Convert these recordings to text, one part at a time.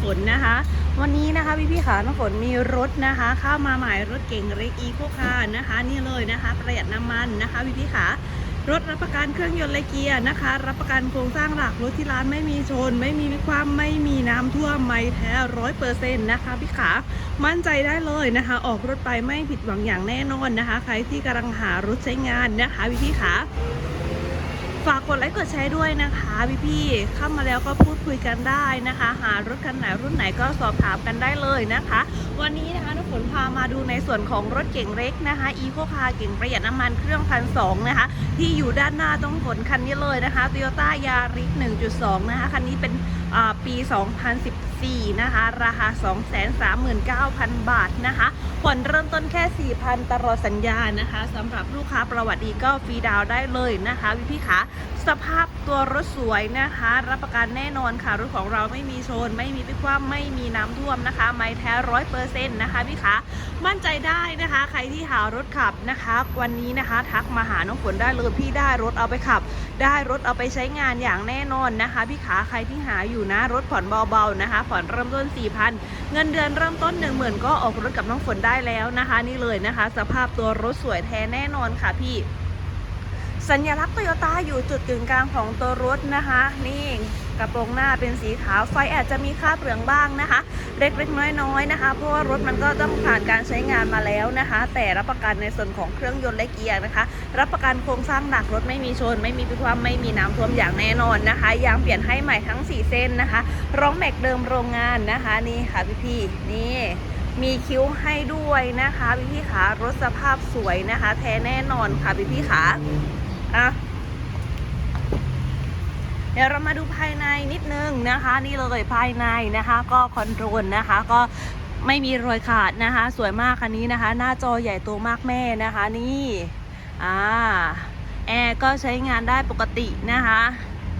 ำฝนนะคะ วันนี้นะคะพี่พี่ขาน้ำฝนมีรถนะคะ เข้ามาใหม่รถเก่งเล็กอีโคคาร์นะคะ นี่เลยนะคะ ประหยัดน้ำมันนะคะพี่พี่ขารถรับประกันเครื่องยนต์และเกียร์นะคะ รับประกันโครงสร้างหลักรถที่ร้านไม่มีชน ไม่มีความไม่มีน้ำท่วมไม่แท้ร้อยเปอร์เซ็นต์นะคะพี่ขามั่นใจได้เลยนะคะ ออกรถไปไม่ผิดหวังอย่างแน่นอนนะคะ ใครที่กำลังหารถใช้งานนะคะพี่พี่ขา ฝากกดไลค์กดแชร์ด้วยนะคะพี่ๆเข้ามาแล้วก็พูดคุยกันได้นะคะ หารถคันไหนรุ่นไหนก็สอบถามกันได้เลยนะคะ วันนี้นะคะน้ำฝนพามาดูในส่วนของรถเก่งเล็กนะคะอีโคคาร์เก่งประหยัดน้ำมันเครื่องพันสองนะคะ ที่อยู่ด้านหน้าต้องฝนคันนี้เลยนะคะ Toyota Yaris 1.2 นะคะ คันนี้เป็นอ่าปี 2014 นะคะ ราคา 239,000 บาทนะคะ ผ่อนเริ่มต้นแค่ 4,000 ตลอดสัญญานะคะสำหรับลูกค้าประวัติดีก็ฟรีดาวได้เลยนะคะพี่พี่ๆคะสภาพตัวรถสวยนะคะ รับประกันแน่นอนค่ะ รถของเราไม่มีชน ไม่มีพิความไม่มีน้ำท่วมนะคะ ไม่แท้ร้อยเปอร์เซ็นต์นะคะพี่คะมั่นใจได้นะคะ ใครที่หารถขับนะคะ วันนี้นะคะ ทักมาหาน้องฝนได้เลยพี่ได้รถเอาไปขับ ได้รถเอาไปใช้งานอย่างแน่นอนนะคะพี่ขาใครที่หาอยู่นะ รถผ่อนเบาๆนะคะผ่อนเริ่มต้น 4,000 เงินเดือนเริ่มต้น 1 0,000 ก็ออกรถกับน้องฝนได้แล้วนะคะ นี่เลยนะคะ สภาพตัวรถสวยแท้แน่นอนค่ะพี่ สัญลักษณ์โตโยต้าอยู่จุดกึ่งกลางของตัวรถนะคะ นี่กระโปรงหน้าเป็นสีขาวไฟอาจจะมีคราบเหลืองบ้างนะคะ เล็กๆน้อยๆนะคะ เพราะว่ารถมันก็ต้องผ่านการใช้งานมาแล้วนะคะ แต่รับประกันในส่วนของเครื่องยนต์และเกียร์นะคะ รับประกันโครงสร้างหนักรถไม่มีชน ไม่มีพิความไม่มีน้ำท่วมอย่างแน่นอนนะคะยางเปลี่ยนให้ใหม่ทั้ง 4 เส้นนะคะร้องแม็กเดิมโรงงานนะคะนี่ค่ะพี่ๆนี่มีคิ้วให้ด้วยนะคะพี่ๆขารถสภาพสวยนะคะ แท้แน่นอนค่ะพี่ๆขา อะเดี๋ยวเรามาดูภายในนิดนึงนะคะ นี่เลยภายในนะคะ ก็คอนโทรลนะคะ ก็ไม่มีรอยขาดนะคะ สวยมากคันนี้นะคะ หน้าจอใหญ่โตมากแม่นะคะ นี่อ่าแอร์ก็ใช้งานได้ปกตินะคะ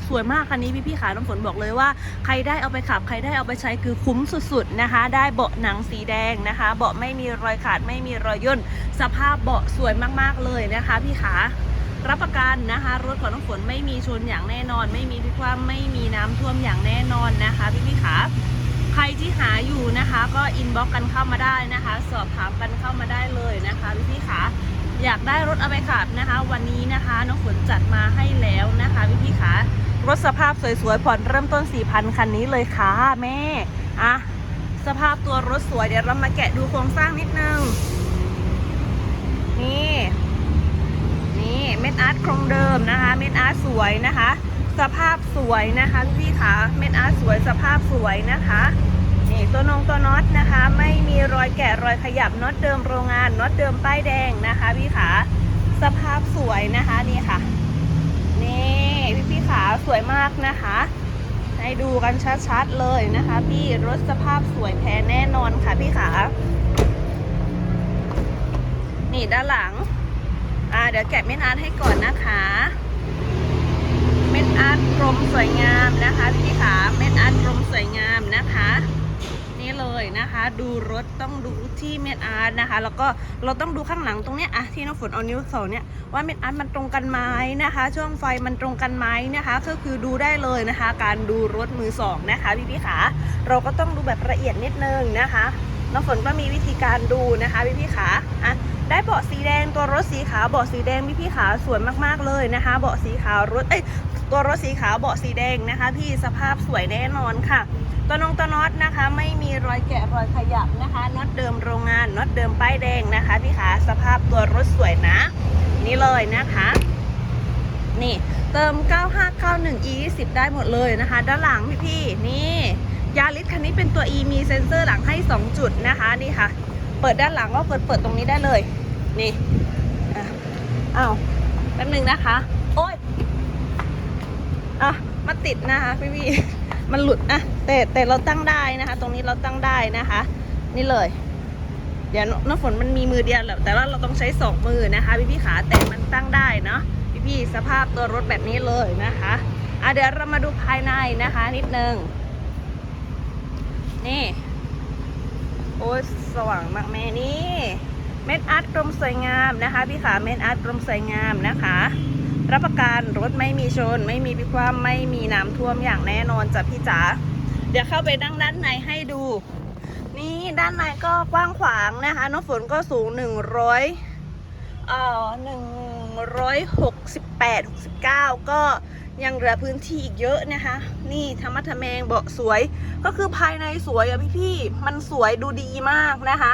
สวยมากคันนี้พี่พี่ขาน้ำฝนบอกเลยว่าใครได้เอาไปขับใครได้เอาไปใช้คือคุ้มสุดๆนะคะ ได้เบาะหนังสีแดงนะคะ เบาะไม่มีรอยขาดไม่มีรอยย่นสภาพเบาะสวยมากๆเลยนะคะพี่ขา รับประกันนะคะ รถของน้องฝนไม่มีชนอย่างแน่นอน ไม่มีพิความไม่มีน้ำท่วมอย่างแน่นอนนะคะพี่พี่ขาใครที่หาอยู่นะคะ ก็อินบ็อกกันเข้ามาได้นะคะ สอบถามกันเข้ามาได้เลยนะคะพี่พี่ขาอยากได้รถเอาไปขับนะคะ วันนี้นะคะน้องฝนจัดมาให้แล้วนะคะพี่พี่ขารถสภาพสวยๆผ่อนเริ่มต้น 4,000 คันนี้เลยค่ะแม่อะสภาพตัวรถสวยเดี๋ยวเรามาแกะดูโครงสร้างนิดนึง นี่ นี่เม็ดอาร์ตโครงเดิมนะคะ เม็ดอาร์ตสวยนะคะ สภาพสวยนะคะพี่ขาเม็ดอาร์ตสวยสภาพสวยนะคะนี่ตัวนงตัวน็อตนะคะ ไม่มีรอยแกะรอยขยับน็อตเดิมโรงงานน็อตเดิมป้ายแดงนะคะพี่ขาสภาพสวยนะคะนี่ค่ะนี่พี่พี่ขาสวยมากนะคะ ให้ดูกันชัดๆเลยนะคะ พี่รถสภาพสวยแท้แน่นอนค่ะพี่ขานี่ด้านหลัง อ่าเดี๋ยวแกะเม็ดอาร์ตให้ก่อนนะคะ เม็ดอาร์ตกลมสวยงามนะคะพี่ขาเม็ดอาร์ตกลมสวยงามนะคะ นี่เลยนะคะ ดูรถต้องดูที่เม็ดอาร์ตนะคะ แล้วก็เราต้องดูข้างหลังตรงเนี้ยอะที่น้องฝนเอานิ้วสองเนี่ยว่าเม็ดอาร์ตมันตรงกันไหมนะคะ ช่วงไฟมันตรงกันไหมนะคะ ก็คือดูได้เลยนะคะ การดูรถมือสองนะคะพี่พี่ขาเราก็ต้องดูแบบละเอียดนิดนึงนะคะน้องฝนก็มีวิธีการดูนะคะพี่พี่ขาอะ ได้เบาะสีแดงตัวรถสีขาวเบาะสีแดงพี่พี่ขาสวยมากๆเลยนะคะ เบาะสีขาวรถเอ้ยตัวรถสีขาวเบาะสีแดงนะคะ พี่สภาพสวยแน่นอนค่ะตัวนงตัวน็อตนะคะ ไม่มีรอยแกะรอยขยับนะคะน็อตเดิมโรงงานน็อตเดิมป้ายแดงนะคะพี่ขาสภาพตัวรถสวยนะ นี่เลยนะคะ นี่เติม 9591 e 20ได้หมดเลยนะคะ ด้านหลังพี่พี่นี่ยาริสคันนี้เป็นตัว e มีเซ็นเซอร์หลังให้ 2 จุดนะคะนี่ค่ะ เปิดด้านหลังก็เปิดเปิดตรงนี้ได้เลย นี่อ้าวแป๊บหนึงนะคะ โอ๊ยอะมาติดนะคะพี่พี่มันหลุดอะแต่แต่เราตั้งได้นะคะ ตรงนี้เราตั้งได้นะคะ นี่เลย เดี๋ยวน้ำฝนมันมีมือเดียวแหละแต่ว่าเราต้องใช้สองมือนะคะ พี่พี่ขาแต่มันตั้งได้เนาะพี่พี่สภาพตัวรถแบบนี้เลยนะคะอะเดี๋ยวเรามาดูภายในนะคะ นิดนึงนี่ โอ้ยสว่างมากแม่นี่ ม็ดอาร์ตกลมสวยงามนะคะพี่ขาเม็ดอาร์ตกลมสวยงามนะคะ รับประกันรถไม่มีชน ไม่มีพิความไม่มีน้ำท่วมอย่างแน่นอนจ้ะพี่จ๋าเดี๋ยวเข้าไปนั่งด้านในให้ดู นี่ด้านในก็กว้างขวางนะคะน้องฝนก็สูง 100 เอ่อ168 69ก็ยังเหลือพื้นที่อีกเยอะนะคะ นี่ธรรมะทะแมงเบาะสวย ก็คือภายในสวยอะพี่พี่มันสวยดูดีมากนะคะ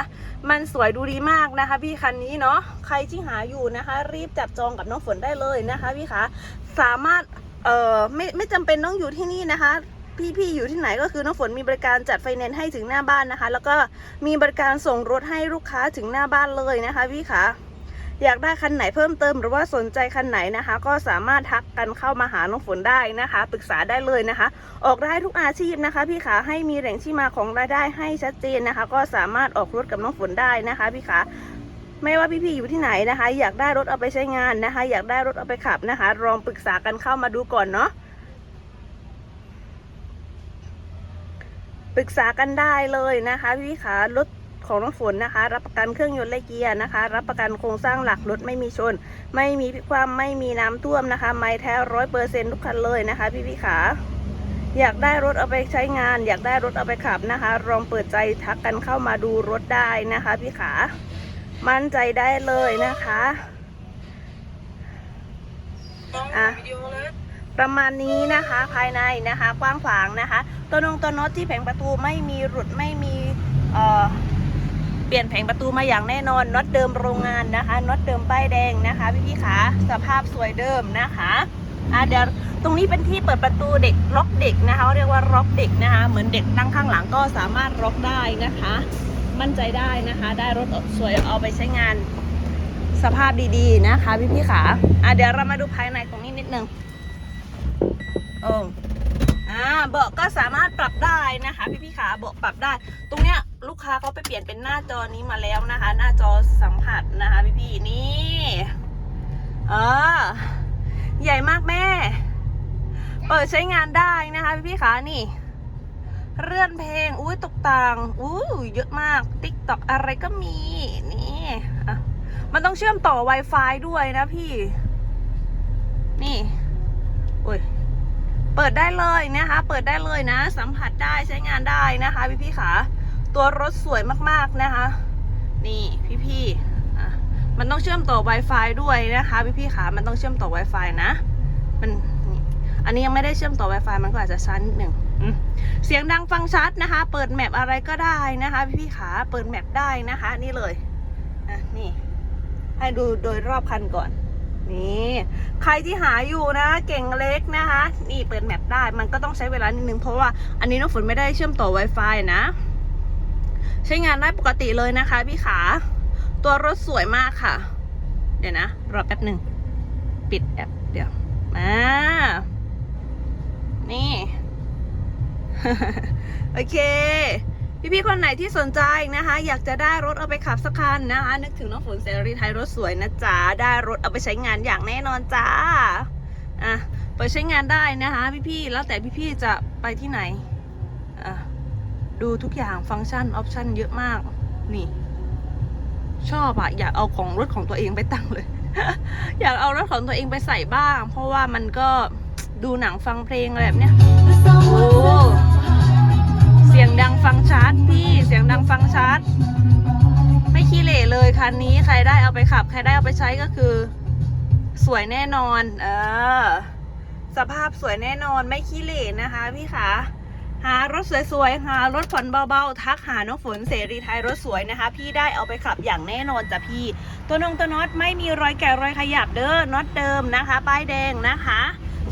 มันสวยดูดีมากนะคะ พี่คันนี้เนาะใครที่หาอยู่นะคะ รีบจับจองกับน้องฝนได้เลยนะคะพี่คะสามารถเอ่อไม่ไม่จำเป็นต้องอยู่ที่นี่นะคะพี่ๆอยู่ที่ไหนก็คือน้องฝนมีบริการจัดไฟแนนซ์ให้ถึงหน้าบ้านนะคะ แล้วก็มีบริการส่งรถให้ลูกค้าถึงหน้าบ้านเลยนะคะพี่คะ อยากได้คันไหนเพิ่มเติมหรือว่าสนใจคันไหนนะคะ ก็สามารถทักกันเข้ามาหาน้องฝนได้นะคะปรึกษาได้เลยนะคะ ออกได้ทุกอาชีพนะคะ พี่ขาให้มีแหล่งที่มาของรายได้ให้ชัดเจนนะคะ ก็สามารถออกรถกับน้องฝนได้นะคะ พี่ขาไม่ว่าพี่ๆอยู่ที่ไหนนะคะ อยากได้รถเอาไปใช้งานนะคะ อยากได้รถเอาไปขับนะคะลองปรึกษากันเข้ามาดูก่อนเนาะปรึกษากันได้เลยนะคะ พี่ขารถ ของน้องฝนนะคะ รับประกันเครื่องยนต์และเกียร์นะคะ รับประกันโครงสร้างหลักรถไม่มีชน ไม่มีพิความไม่มีน้ำท่วมนะคะ ไม่แท้ร้อยเปอร์เซ็นทุกคันเลยนะคะ พี่พี่ขาอยากได้รถเอาไปใช้งาน อยากได้รถเอาไปขับนะคะลองเปิดใจทักกันเข้ามาดูรถได้นะคะ พี่ขา มั่นใจได้เลยนะคะอะประมาณนี้นะคะภายในนะคะกว้างขวางนะคะ ตัวนงตัวน็อตที่แผงประตูไม่มีหลุดไม่มีเอ่อ เปลี่ยนแผงประตูมาอย่างแน่นอนน็อตเดิมโรงงานนะคะน็อตเดิมป้ายแดงนะคะพี่พี่ขาสภาพสวยเดิมนะคะอะเดี๋ยวตรงนี้เป็นที่เปิดประตูเด็กล็อกเด็กนะคะเรียกว่าล็อกเด็กนะคะ เหมือนเด็กนั่งข้างหลังก็สามารถล็อกได้นะคะ มั่นใจได้นะคะ ได้รถสวยเอาไปใช้งานสภาพดีๆนะคะพี่พี่ขาอะเดี๋ยวเรามาดูภายในตรงนี้นิดนึงโอ้อ่าเบาะก็สามารถปรับได้นะคะ พี่พี่ขาเบาะปรับได้ ตรงเนี้ย ลูกค้าเขาไปเปลี่ยนเป็นหน้าจอนี้มาแล้วนะคะ หน้าจอสัมผัสนะคะพี่พี่นี่เออใหญ่มากแม่ เปิดใช้งานได้นะคะพี่พี่ขานี่เลื่อนเพลงอุ้ยตกต่างอุ้ยเยอะมากติ๊กตอกอะไรก็มีนี่อะมันต้องเชื่อมต่อ Wi-Fi ด้วยนะพี่ นี่อุ้ยเปิดได้เลยนะคะ เปิดได้เลยนะ สัมผัสได้ใช้งานได้นะคะ พี่พี่ๆขา ตัวรถสวยมากๆนะคะ นี่พี่พี่ๆอะมันต้องเชื่อมต่อ Wi-Fi ด้วยนะคะพี่พี่ๆขามันต้องเชื่อมต่อ Wi-Fi นะ มันอันนี้ยังไม่ได้เชื่อมต่อ Wi-Fi มันก็อาจจะช้านิดหนึ่งเสียงดังฟังชัดนะคะ เปิดแมปอะไรก็ได้นะคะพี่พี่ๆขาเปิดแมปได้นะคะ นี่เลยอะนี่ ให้ดูโดยรอบคันก่อน นี่ ใครที่หาอยู่นะเก่งเล็กนะคะ นี่เปิดแมปได้มันก็ต้องใช้เวลานิดนึงเพราะว่าอันนี้น้องฝนไม่ได้เชื่อมต่อ Wi-Fi นะ ใช้งานได้ปกติเลยนะคะพี่ขา ตัวรถสวยมากค่ะ เดี๋ยวนะ รอแป๊บหนึ่ง ปิดแอปเดี๋ยวมานี่ โอเค พี่ๆคนไหนที่สนใจนะคะ อยากจะได้รถเอาไปขับสักคันนะคะ นึกถึงน้องฝนเสรีไทยรถสวยนะจ๊ะ ได้รถเอาไปใช้งานอย่างแน่นอนจ้า อะไปใช้งานได้นะคะ พี่ๆ แล้วแต่พี่ๆ จะไปที่ไหน ดูทุกอย่างฟังก์ชันออปชันเยอะมาก นี่ ชอบอะอยากเอาของรถของตัวเองไปตั้งเลย อยากเอารถของตัวเองไปใส่บ้าง เพราะว่ามันก็ดูหนังฟังเพลงอะไรแบบเนี้ยโอ้เสียงดังฟังชัดพี่เสียงดังฟังชัดไม่ขี้เหร่เลยคันนี้ใครได้เอาไปขับ ใครได้เอาไปใช้ก็คือ สวยแน่นอน เออสภาพสวยแน่นอนไม่ขี้เหร่นะคะพี่คะ หารถสวยๆ หารถผ่อนเบาๆ ทักหาน้องฝนเสรีไทยรถสวยนะคะ พี่ได้เอาไปขับอย่างแน่นอนจ้ะพี่ ตัวนงตัวน็อตไม่มีรอยแกะรอยขยับเด้อน็อตเดิมนะคะ ป้ายแดงนะคะ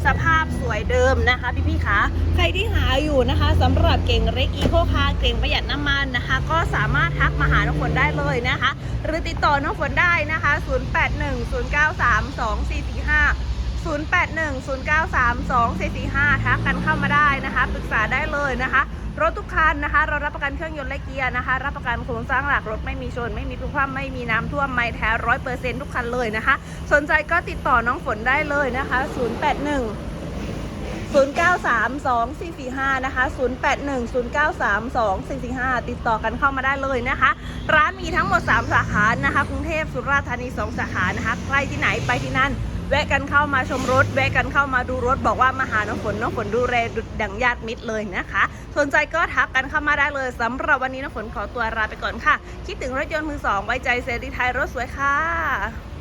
สภาพสวยเดิมนะคะ พี่พี่ๆคะใครที่หาอยู่นะคะสำหรับเก่งเล็กอีโคคาเก่งประหยัดน้ำมันนะคะ ก็สามารถทักมาหาน้องฝนได้เลยนะคะ หรือติดต่อน้องฝนได้นะคะ 0810932445 0810932445 ทักกันเข้ามาได้นะคะ ปรึกษาได้เลยนะคะ รถทุกคันนะคะ เรารับประกันเครื่องยนต์และเกียร์นะคะ รับประกันโครงสร้างหลักรถไม่มีชน ไม่มีพลุกพล่ำไม่มีน้ำท่วมไม่แท้ร้อยเปอร์เซ็นต์ทุกคันเลยนะคะ สนใจก็ติดต่อน้องฝนได้เลยนะคะ 081 093245นะคะ 0810932445 ติดต่อกันเข้ามาได้เลยนะคะ ร้านมีทั้งหมด 3 สาขานะคะ กรุงเทพสุราษฎร์ธานี 2 สาขานะคะใครที่ไหนไปที่นั่น แวะกันเข้ามาชมรถ แวะกันเข้ามาดูรถ บอกว่ามาหาน้องฝนน้องฝนดูแลดุจดังญาติมิตรเลยนะคะ สนใจก็ทักกันเข้ามาได้เลยสำหรับวันนี้น้องฝนขอตัวลาไปก่อนค่ะ คิดถึงรถยนต์มือสองไว้ใจเซรีไทยรถสวยค่ะ